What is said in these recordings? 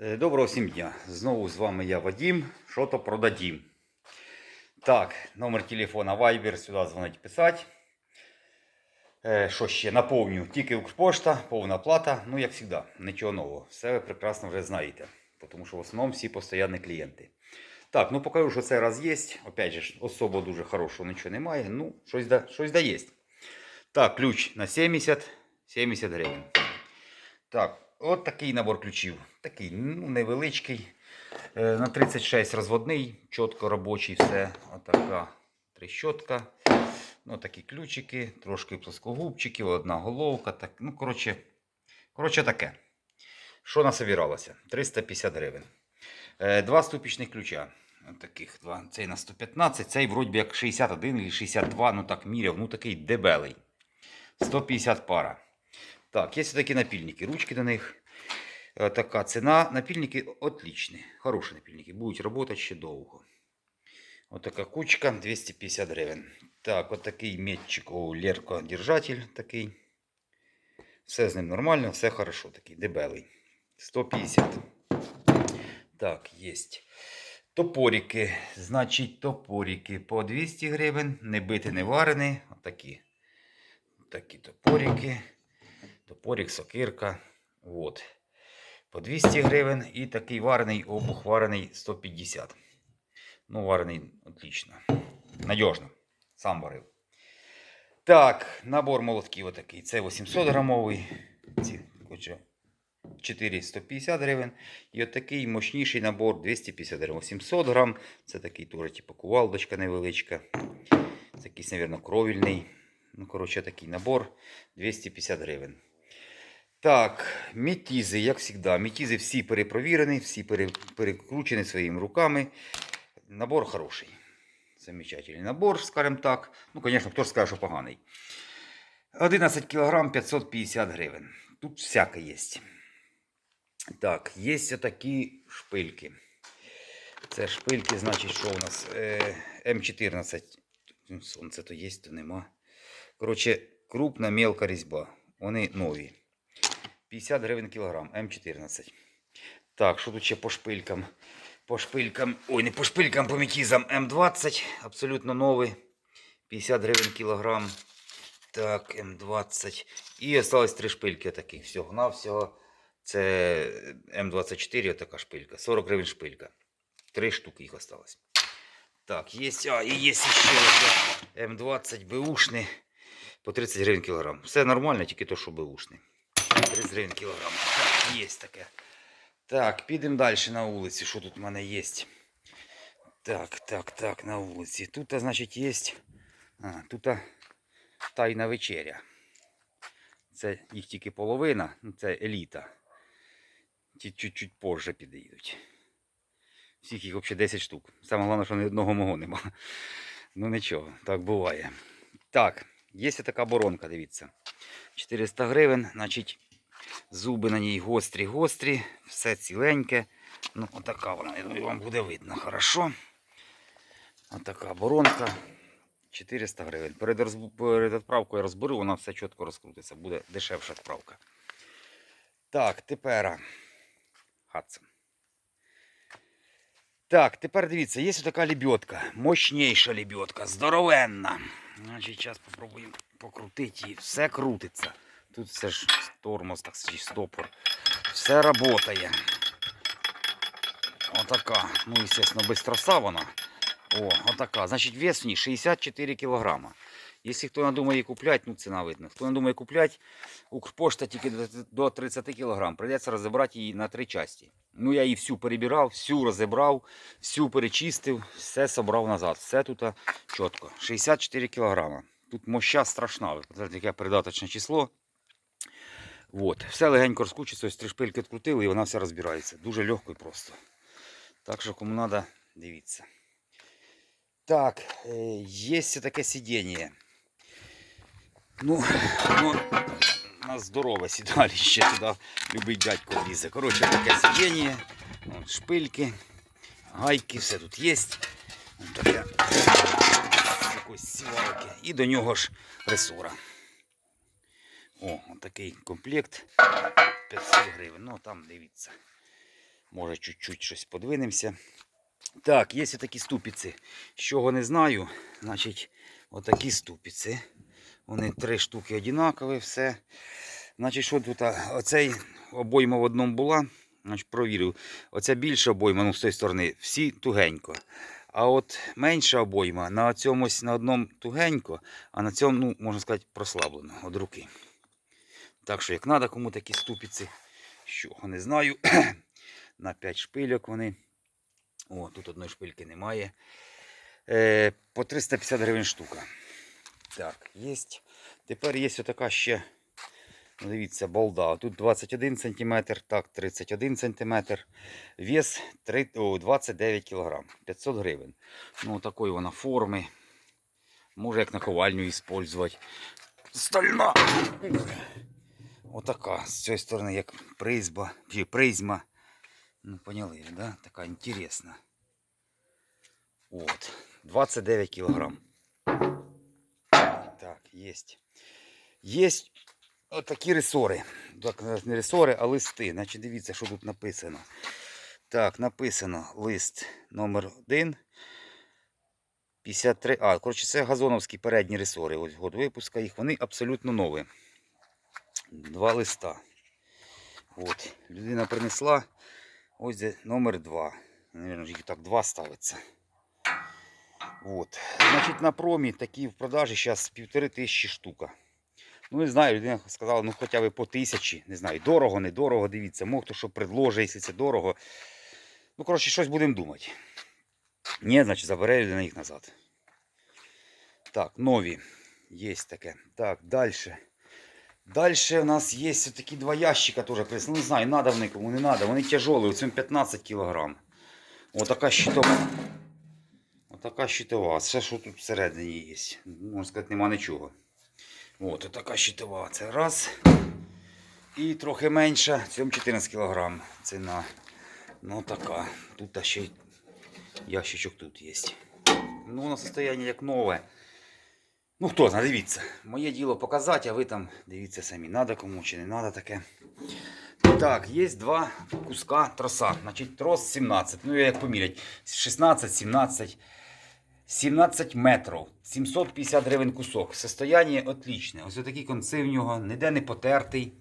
Е, Доброго всім дня. Знову з вами я Вадім. Що то продадім. Так, номер телефона Viber, сюди дзвонить писати. Е, Що ще? Наповню. Тільки Укрпошта, повна плата. Ну, як завжди, нічого нового. Все ви прекрасно вже знаєте. Тому що в основному всі постійні клієнти. Так, ну покажу, що цей раз є. Опять же, особо дуже хорошого нічого немає. Ну, щось да, щось да є. Так, ключ на 70, 70 гривень. Так, от такий набор ключів. Такий ну, невеличкий. Е, На 36 розводний, чітко робочий, все. Отака трещотка. Ну, такі ключики, трошки плоскогубчиків, одна головка. Так, ну, коротше, коротше таке. Що насобиралося? 350 гривень. Е, Два ступічних ключа. Таких два. Цей на 115, цей вроді як 61 чи 62, ну так міряв, ну такий дебелий. 150 пара. Так, є такі напільники, ручки до них. Е, Така ціна. Напільники отлічні, хороші напільники, будуть працювати ще довго. Отака кучка 250 гривень. Так, от такий метчик у Лерко держатель такий. Все з ним нормально, все хорошо, такий дебелий. 150. Так, є. Топорики. Значить, топорики по 200 гривень. Не бити, не варені. Отакі. Такі топорики. Топорик, сокирка. От. По 200 гривень. І такий варений обух варений 150. Ну, варений отлично. Надіжно. Сам варив. Так, набор молотків отакий. Це 800 грамовий. Ці, хоче, 450 гривень. І отакий мощніший набор 250 гривень. 700 грам. Це такий теж, типу, кувалдочка невеличка. Це якийсь, мабуть, кровільний. Ну, коротше, такий набор 250 гривень. Так, метізи, як завжди. Метізи всі перепровірені, всі перекручені своїми руками. Набор хороший. Замечательний набор, скажімо так. Ну, звісно, хто ж скаже, що поганий. 11 кг 550 гривень. Тут всяке є. Так, є такі шпильки. Це шпильки, значить, що у нас? Е, М14. Ну, Сонце то є, то нема. Коротше, крупна мелка різьба. Вони нові. 50 гривень кілограм, М14. Так, що тут ще по шпилькам? По шпилькам, ой, не по шпилькам, по метізам М20, абсолютно новий. 50 гривень кілограм. Так, М20. І осталось три шпильки таких. Всього на всього. Це М24, така шпилька. 40 гривень шпилька. Три штуки їх осталось. Так, є, а, і є ще М20 беушний по 30 гривень кілограм. Все нормально, тільки то, що беушний. 30 гривень кілограм. Так, є таке. Так, підемо далі на вулиці. Що тут в мене є? Так, так, так, на вулиці. Тут, значить, є. А, тут тайна вечеря. Це їх тільки половина, ну, це еліта. Ті чуть-чуть позже підійдуть. Всіх їх взагалі 10 штук. Саме головне, що ні одного мого нема. Ну нічого, так буває. Так, є така боронка, дивіться. 400 гривень, значить, зуби на ній гострі-гострі, все ціленьке. Ну, отака вона, я думаю, вам буде видно хорошо. Отака боронка. 400 гривень. Перед, розб... перед відправкою розберу, вона все чітко розкрутиться, буде дешевша відправка. Так, тепер. Хадсон. Так, тепер дивіться, є така лебедка. Мощніша лебедка, здоровенна. Значить, зараз спробуємо покрутити її. Все крутиться. Тут все ж тормоз, так сказати, стопор. Все працює. Отака. Ну, звісно, без вона. О, отака. Значить, вес в ній 64 кілограма. Якщо хто надумає її купляти, ну ціна видно. Хто надумає купляти, Укрпошта тільки до- до 30 кг. Прийдеться розібрати її на три частини. Ну, я її всю перебирав, всю розібрав, всю перечистив, все собрав назад. Все тут чітко. 64 кг. Тут моща страшна. Подивіться, яке передаточне число. От. Все легенько розкручується, ось три шпильки відкрутили і вона все розбирається. Дуже легко і просто. Так що кому треба, дивіться. Так, е, є таке сидіння. Ну, ну, на здорове сідалище туди любий дядько влізе. Коротше, таке сидіння, шпильки, гайки, все тут є. Таке якось сівалки. І до нього ж ресора. О, такий комплект 500 гривень. Ну там дивіться. Може, чуть-чуть щось подвинемося. Так, є такі ступиці. З чого не знаю, значить, отакі ступиці. Вони три штуки однакові, все. Значить, що тут? Оцей обойма в одному була. Значить, провірив. Оця більша обойма, ну, з тої сторони, всі тугенько. А от менша обойма на цьому ось на одному тугенько, а на цьому, ну, можна сказати, прослаблено від руки. Так що, як треба кому такі ступиці, що не знаю. на 5 шпильок вони. О, тут одної шпильки немає. Е, по 350 гривень штука. Так, є. Тепер є отака ще. ну, Дивіться, балда. Тут 21 см, так, 31 см. Вес 3, о, 29 кг. 500 гривень. Ну, такої вона форми. Може як наковальню використовувати. Стальна. Отака. З цієї сторони, як призба, чи призма. Ну, поняли, да? Така інтересна. От. 29 кілограм. Так, есть. Есть отакі ресори. Так, не ресори, а листи. Значить, дивіться, що тут написано. Так, написано лист номер 1. 53. А, коротше, це газоновські передні ресори. Ось год випуска їх. Вони абсолютно нові. Два листа. От. Людина принесла. Ось де номер 2. Наверно, їх так два ставиться. От. Значить, на промі такі в продажі зараз півтори тисячі штука. Ну, не знаю, людина сказала, ну хоча б по тисячі. Не знаю, дорого, недорого, дивіться. Мог хто що предложить, якщо це дорого. Ну, коротше, щось будемо думати. Ні, значить, забере людина їх назад. Так, нові. Є таке. Так, далі. Далі у нас є такі два ящика теж. Ну, не знаю, надо вони кому не надо. Вони тяжелі, у цьому 15 кг. Отака щитова. Отака щитова. Все, що тут всередині є. Можна сказати, нема нічого. От, отака щитова. Це раз. І трохи менша. Цьому 14 кг. Ціна. Ну така. Тут ще ящичок тут є. Ну, воно состояние як нове. Ну, хто знає, дивіться. Моє діло показати, а ви там дивіться самі. Надо кому чи не надо таке. Так, є два куска троса. Значить, трос 17. Ну, як помірять. 16, 17. 17 метрів. 750 гривень кусок. Состояние отличне. Ось такі конці в нього, ніде не потертий.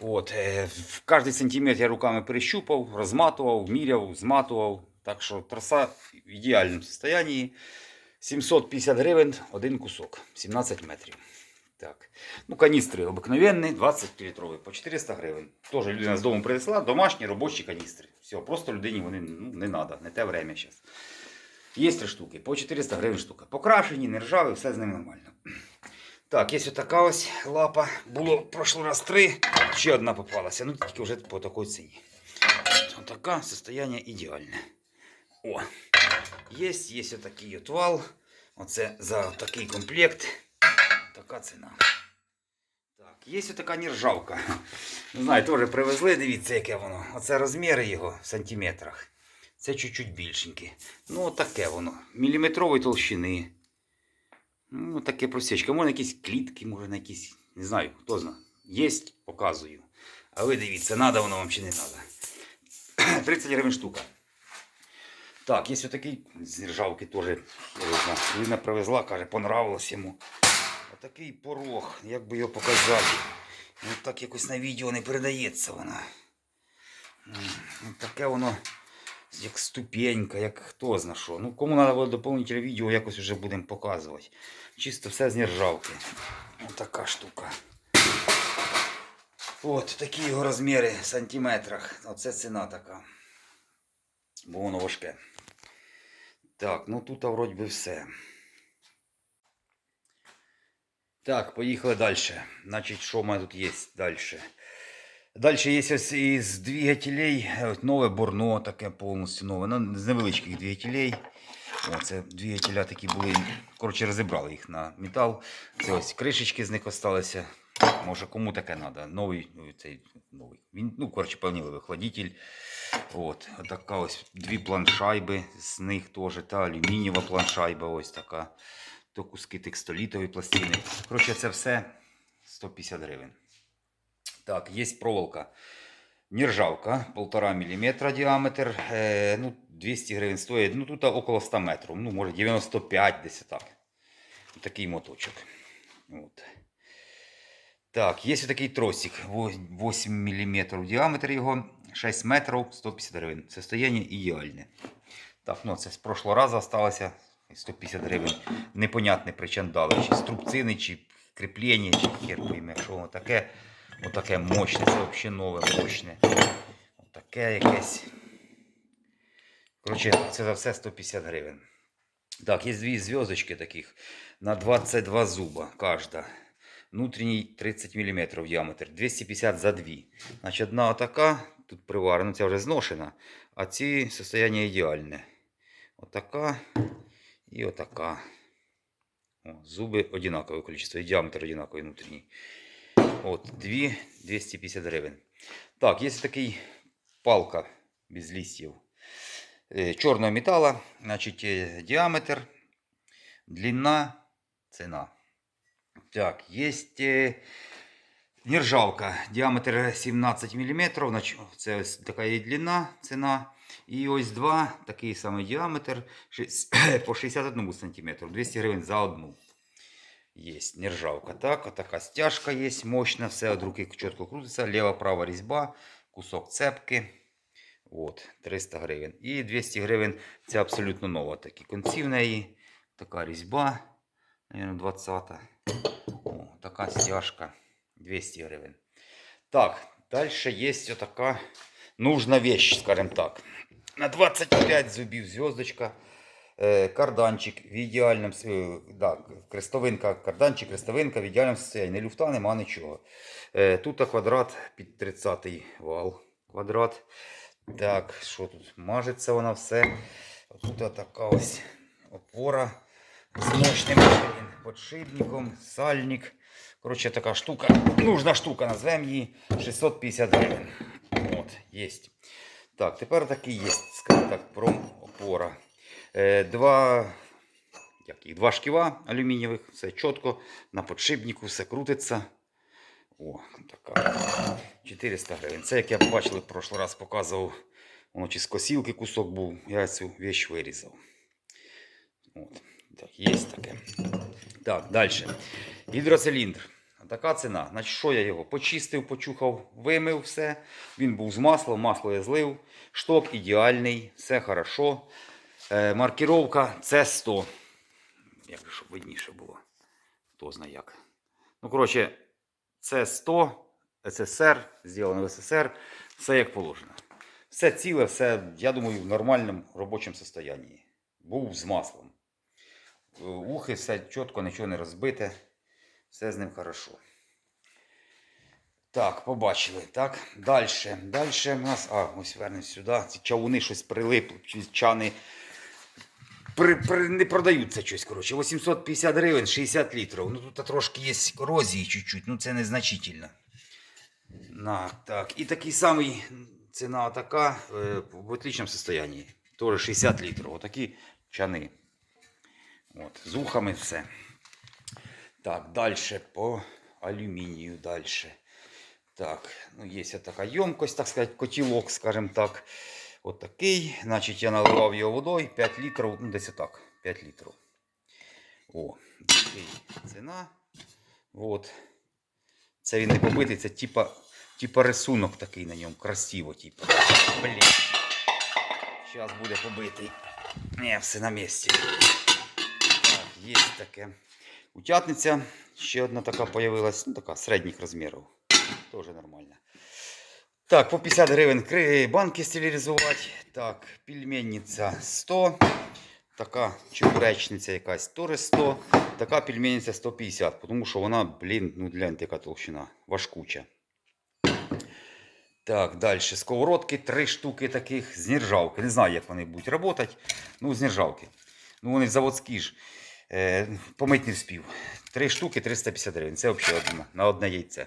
От, е, в кожний сантиметр я руками перещупав, розматував, міряв, зматував. Так що троса в ідеальному состоянии. 750 гривень один кусок. 17 метрів. Так. Ну, каністри обикновенні, 20 літрові, по 400 гривень. Теж людина з дому принесла, домашні робочі каністри. Все, просто людині вони ну, не треба, не те время зараз. Є три штуки, по 400 гривень штука. Покрашені, не ржаві, все з ним нормально. Так, є ось така ось лапа. Було в прошлий раз три, ще одна попалася. Ну, тільки вже по такій ціні. Ось така, состояние ідеальне. О, є, є отакий от вал. Оце за такий комплект. Така ціна. Так, є така нержавка. Не знаю, теж привезли, дивіться, яке воно. Оце розміри його в сантиметрах. Це чуть-чуть більшеньке. Ну, таке воно. Міліметрової толщини. Ну, таке просічка. Може, якісь клітки, може, на якісь. Не знаю, хто знає. Єсть, показую. А ви дивіться, надо воно вам чи не треба. 30 гривень штука. Так, є отакий з ржавки теж. Людина привезла, каже, понравилось йому. Отакий порог, як би його показати. Ну, так якось на відео не передається вона. Ну, Таке воно як ступенька, як хто зна що. Ну, кому треба буде доповнительне відео, якось вже будемо показувати. Чисто все з нержавки. Ось така штука. От такі його розміри в сантиметрах. Оце ціна така. Бо воно важке. Так, ну тут вроді би все. Так, поїхали далі. Значить, що в мене тут є далі? Далі є ось із двигателей. Ось нове борно, таке повністю нове. Ну, з невеличких двигателей. О, це двигателя такі були. Коротше, розібрали їх на метал. Це ось кришечки з них осталися. Може кому таке треба. Новий цей новий. Він, ну, коротше, певнілий охладитель. От, така ось дві планшайби, з них теж та алюмінієва планшайба, ось така. То куски текстолітової пластини. Коротше, це все 150 гривень. Так, є проволока. Нержавка, 1,5 мм діаметр, е, ну, 200 гривень стоїть, ну тут около 100 метрів, ну може 95 десь так. Такий моточок. От. Так, є такий тросик, 8 мм діаметр його, 6 метрів, 150 гривень. Состояние ідеальне. Так, ну це з прошлого разу залишилося 150 гривень. Непонятне причандали, чи струбцини, чи кріплення, чи хер пойме, що воно таке. Отаке мощне, це взагалі нове, мощне. Отаке якесь. Коротше, це за все 150 гривень. Так, є дві зв'язочки таких на 22 зуба кожна. Внутрішній 30 мм діаметр, 250 за дві. Значить, одна отака, тут приварена, ця вже зношена, а ці состояння ідеальне. Отака і отака. О, зуби одинакове кількість, і діаметр одинаковий внутрішній. От, дві 250 гривень. Так, є такий палка без листів. Е, Чорного металу, значить, е, діаметр, длина, ціна. Так, есть е, нержавка, діаметр 17 мм, це ось така і длина, ціна. І ось два, такий самий діаметр, по 61 см, 200 гривень за одну. Есть нержавка. Так, вот такая стяжка есть, мощно, все от руки чітко крутиться, лева-права різьба, кусок цепки. От, 300 гривень. І 200 гривень це абсолютно нова. Такі конці в неї. Така різьба, наверное, 20. О, така стяжка. 200 гривень. Так, далі є отака нужна вещь, скажем так. На 25 зубів зв'язочка. Е, карданчик в ідеальному е, да, крестовинка, карданчик, крестовинка в ідеальному состоянии. Не люфта, нема нічого. Е, Тут квадрат під 30 вал. Квадрат. Так, що тут? Мажеться вона все. Тут така ось опора з мощним подшипником, сальник. Коротше, така штука. Нужна штука, назвемо її 650 гривень. От, є. Так, тепер такий є, скажімо так, промопора. Е, два, як їх, два шківа алюмінієвих, все чітко, на подшипнику все крутиться. О, така. 400 гривень. Це, як я бачили, в прошлий раз показував, воно чи з косілки кусок був, я цю вещь вирізав. От. Так, є таке. Так, далі. Гідроциліндр. Така ціна. Значить, що я його почистив, почухав, вимив все. Він був з маслом, масло я злив. Шток ідеальний, все хорошо. Е, маркіровка С100. Як же, щоб видніше було. Хто знає як. Ну, коротше, С100, СССР, зроблено в СССР, все як положено. Все ціле, все, я думаю, в нормальному робочому стані. Був з маслом. Е, Ухи, все чітко, нічого не розбите. Все з ним хорошо. Так, побачили. Так, далі. Далі у нас. А, ось вернемось сюди. Ці чавуни щось прилипли, чани при, при, не продаються щось, коротше. 850 гривень, 60 літрів. Ну тут трошки є корозії чуть-чуть, ну це незначительно. На, так. І такий самий ціна така е, в отличному состоянии. Тоже 60 літрів. Отакі чани. От, з ухами все. Так, далі по алюмінію далі. Так, ну є така ємкость, так сказати, котілок, скажімо так. От такий. Значить, я наливав його водою 5 літрів, ну десь отак, 5 літрів. О, такий ціна. От. Це він не побитий, це типа, типа рисунок такий на ньому, красиво, типа. Блін. Зараз буде побитий. Не, все на місці. Так, є таке. Утятниця. Ще одна така появилась, ну така середніх розмірів. Тоже нормально. Так, по 50 гривень банки стерилізувати. Так, пельменниця 100. Така чебуречниця якась теж 100. Така пельменниця 150, тому що вона, блін, ну гляньте, яка толщина, важкуча. Так, далі. Сковородки, три штуки таких з нержавки. Не знаю, як вони будуть працювати. Ну, з нержавки. Ну, вони заводські ж. Е, помить не вспів. Три штуки 350 гривень. Це взагалі одна, на одне яйце.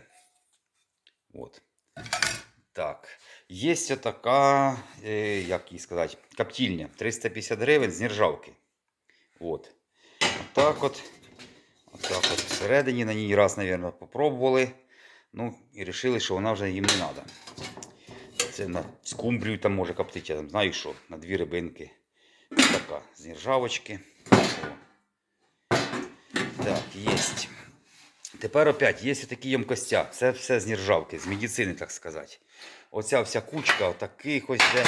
От. Так. Є така, е, як їй сказати, коптильня. 350 гривень з нержавки. От. Отак от. Отак от всередині на ній раз, мабуть, попробували. Ну, і вирішили, що вона вже їм не треба. Це на скумбрію там може коптити, я там знаю що, на дві рибинки. Така з нержавочки. Так, єсть. Тепер опять є такі ємкостя. Це все з нержавки, з медицини, так сказати. Оця вся кучка, отаких ось де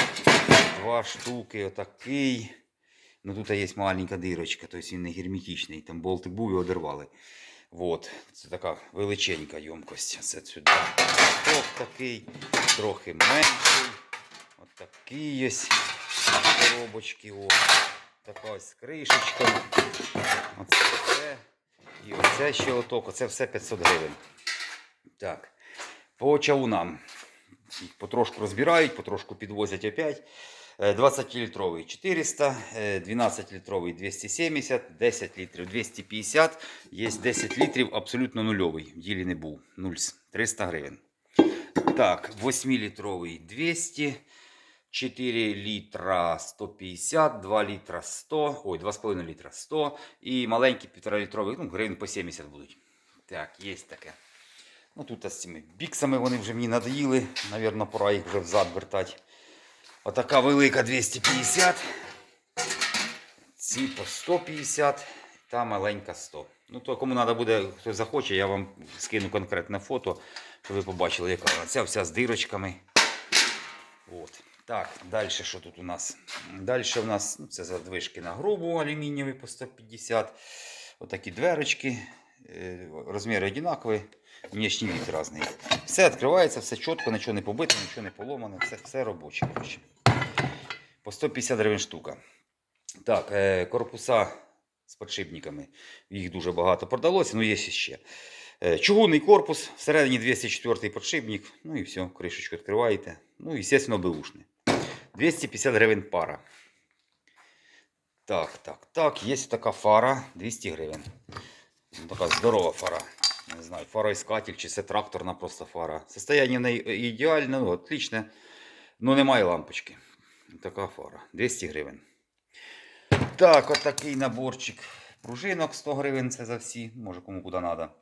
два штуки, отакий. Ну тут є маленька дирочка, тобто він не герметичний. Там болтик був і одервали. Вот. Це така величенька ємкость. Це сюди. Ок такий, трохи менший. От такий ось коробочки. О. Така ось кришечка. Оце. І оце ще оток. Оце все 500 гривень. Так. По чавунам. Їх потрошку розбирають, потрошку підвозять опять. Е, 20-літровий 400, е, 12-літровий 270, 10 літрів 250, є 10 літрів абсолютно нульовий. В ділі не був. 0, 300 гривень. Так, 8-літровий 200, 4 літра 150, 2 літра 100, ой, 2,5 літра 100 і маленький 1,5 літровий, ну, гривень по 70 будуть. Так, є таке. Ну тут з цими біксами вони вже мені надоїли. Навірно, пора їх вже взад вертати. Отака велика 250. Ці по 150, та маленька 100. Ну, то кому треба буде, хто захоче, я вам скину конкретне фото, щоб ви побачили, яка вона. Ця вся з дирочками. От. Так, далі що тут у нас? Далі у нас ну, це задвижки на грубу алюмінієві по 150. Отакі дверочки. Е, Розміри однакові, внешній вид різний. Все відкривається, все чітко, нічого не побито, нічого не поломано, все, все робоче. По 150 гривень штука. Так, е, корпуса з підшипниками. Їх дуже багато продалося, але є ще. Е, Чугунний корпус, всередині 204 підшипник, ну і все, кришечку відкриваєте. Ну, і, звісно, беушне. 250 гривень пара. Так, так, так, є така фара 200 гривень. Ну, Така здорова фара. Не знаю, фароіскатель чи це тракторна просто фара. Состояние в неї ідеальне, ну, отличне. Ну немає лампочки. Така фара. 200 гривень. Так, от такий наборчик пружинок 100 гривень це за всі. Може кому куди треба.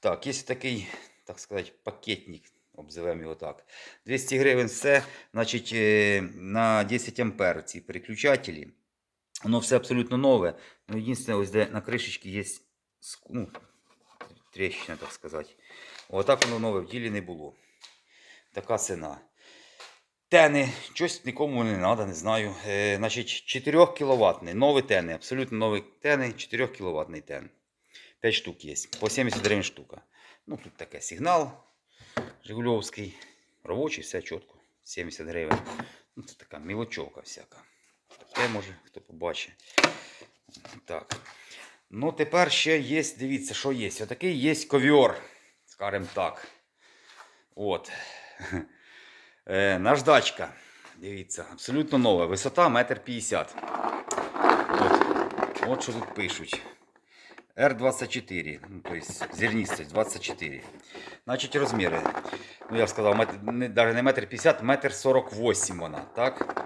Так, є такий, так сказати, пакетник. Обзивемо його так. 200 гривень все. Значить, е, на 10 ампер ці переключателі. Воно все абсолютно нове. Ну, єдине, ось де на кришечці є ну, тріщина, так сказати. Отак воно нове в ділі не було. Така ціна. Тени, щось нікому не треба, не знаю. Е, значить, 4 кВт. Нові тени, абсолютно нові тени, 4 кВт тен. 5 штук є. По 70 гривень штука. Ну, тут таке сигнал Жигульовський. Робочий, все чітко. 70 гривень. Ну, це така мілочовка всяка. Таке може, хто побачить. Так. Ну, тепер ще є, дивіться, що є. Отакий є ковьор, скажімо так. От. Е, наждачка. Дивіться, абсолютно нова. Висота 1,50 м. От, от що тут пишуть. R24, ну, то есть зернистость 24. Значить розміри. Ну, я сказав, навіть не метр 50, метр 48 вона, так?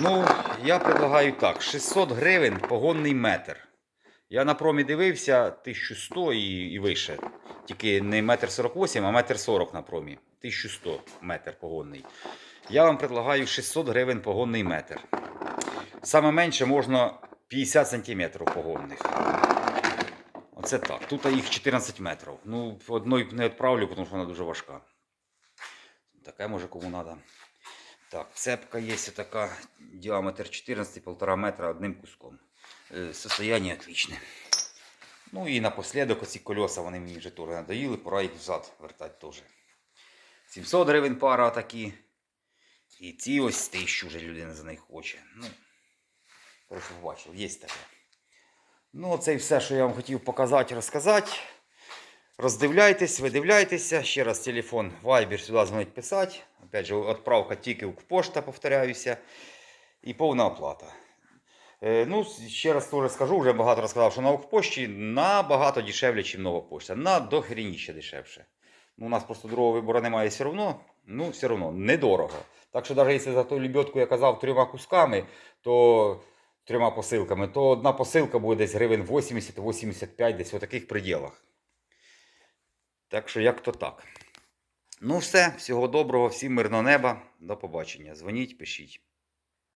Ну, я предлагаю так: 600 гривень погонний метр. Я на промі дивився 1100 і, і вище. Тільки не метр 48, а метр 40 на промі. 1100 метр погонний. Я вам предлагаю 600 гривень погонний метр. Саме менше можна 50 сантиметрів погонних. Оце так. Тут їх 14 метрів. Ну, одної не відправлю, тому що вона дуже важка. Таке може кому треба. Так, цепка є така, діаметр 14, 1,5 метра одним куском. Е, Состояние отличне. Ну і напослідок оці кольоса вони мені вже теж надоїли, пора їх взад вертати теж. 700 гривень пара такі. І ці ось 1000 вже людина за них хоче. Ну, коротше, побачив, є таке. Ну, це і все, що я вам хотів показати, розказати. Роздивляйтесь, видивляйтеся. Ще раз телефон Viber сюди дзвонить писати. Опять же, відправка тільки в пошта, повторяюся. І повна оплата. Е, ну, ще раз теж скажу, вже багато розказав, що на Укрпошті набагато дешевле, ніж нова пошта. На дохрініще дешевше. Ну, у нас просто другого вибору немає все одно. Ну, все одно, недорого. Так що навіть якщо за ту лебедку я казав трьома кусками, то трьома посилками, то одна посилка буде десь гривень 80-85, десь в таких приділах. Так що як то так. Ну, все, всього доброго, всім мирного неба. До побачення. Дзвоніть, пишіть.